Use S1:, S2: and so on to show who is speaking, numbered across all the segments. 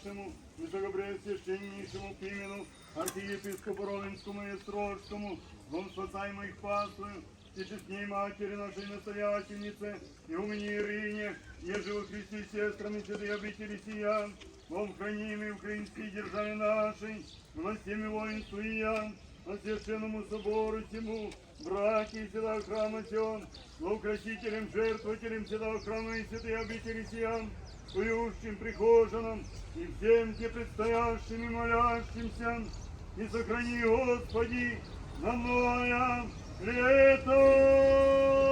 S1: Всему Высокопреосвященнейшему Пимену, архиепископу Ровенскому и Острожскому, вам спасаемой их паствою, и честней матери нашей настоятельнице, и у меня Ирине, еже во Христе сестрами святые обители сия, вам хранимой украинской державе нашей, властями воинству и я, по священному собору всему, браке и святого храма сион, украсителем, жертвователем святого храма и святые обители сиан, поющим прихожанам и всем те предстоящим и молящимся, и сохрани, Господи, на мое лето.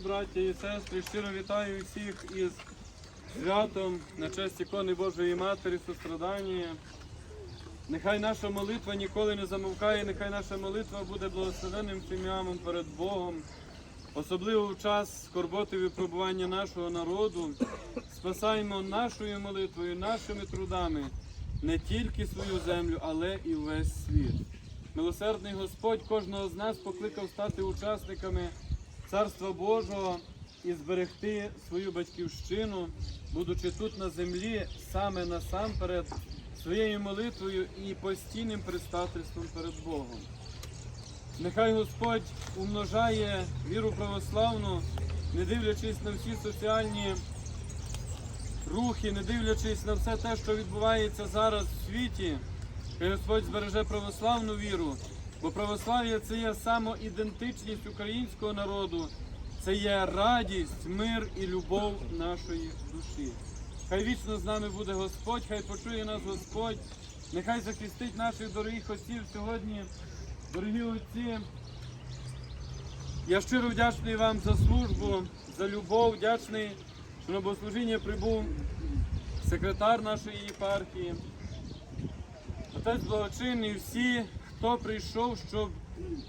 S2: Браття і сестри, щиро вітаю всіх із святом на честь ікони Божої Матері, сострадання. Нехай наша молитва ніколи не замовкає, нехай наша молитва буде благословенним тим'ямом перед Богом, особливо в час скорботи випробування нашого народу. Спасаймо нашою молитвою, нашими трудами не тільки свою землю, але і весь світ. Милосердний Господь кожного з нас покликав стати учасниками Царства Божого і зберегти свою батьківщину, будучи тут на землі, саме насамперед своєю молитвою і постійним предстательством перед Богом. Нехай Господь умножає віру православну, не дивлячись на всі соціальні рухи, не дивлячись на все те, що відбувається зараз в світі, хай Господь збереже православну віру, бо православ'я це є самоідентичність українського народу, це є радість, мир і любов нашої душі. Хай вічно з нами буде Господь, хай почує нас Господь, нехай захистить наших дорогих отців сьогодні, дорогі отці. Я щиро вдячний вам за службу, за любов, вдячний, що на богослужіння прибув секретар нашої єпархії, отець благочинний, всі, хто прийшов, щоб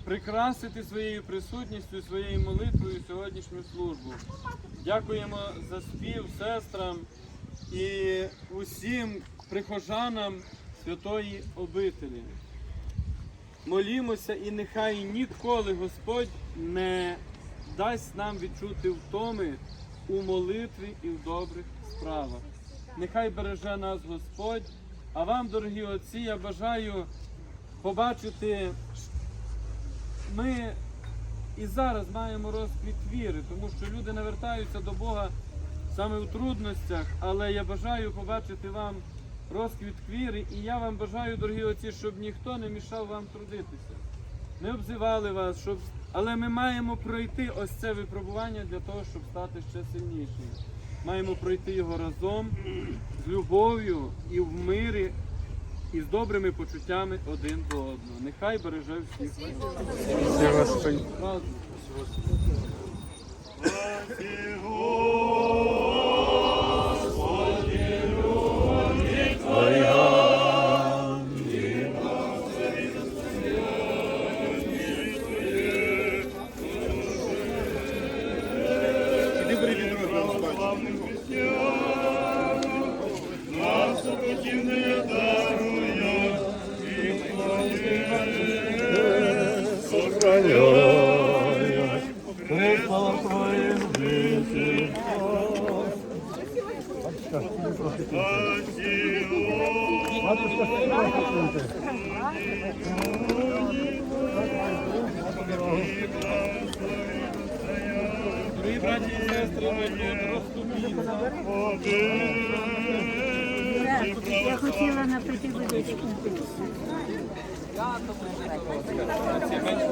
S2: прикрасити своєю присутністю, своєю молитвою сьогоднішню службу. Дякуємо за спів сестрам і усім прихожанам святої обителі. Молімося і нехай ніколи Господь не дасть нам відчути втоми у молитві і в добрих справах. Нехай береже нас Господь, а вам, дорогі отці, я бажаю побачити, ми і зараз маємо розквіт віри, тому що люди не вертаються до Бога саме у трудностях, але я бажаю побачити вам розквіт віри, і я вам бажаю, дорогі отці, щоб ніхто не мішав вам трудитися. Не обзивали вас, щоб... але ми маємо пройти ось це випробування для того, щоб стати ще сильнішими. Маємо пройти його разом з любов'ю і в мирі, і з добрими почуттями один до одного. Нехай береже всіх. Правду. Дорогі браті і сестри, мої розступіться.
S3: Я хотіла на напити водичку.
S2: Це менше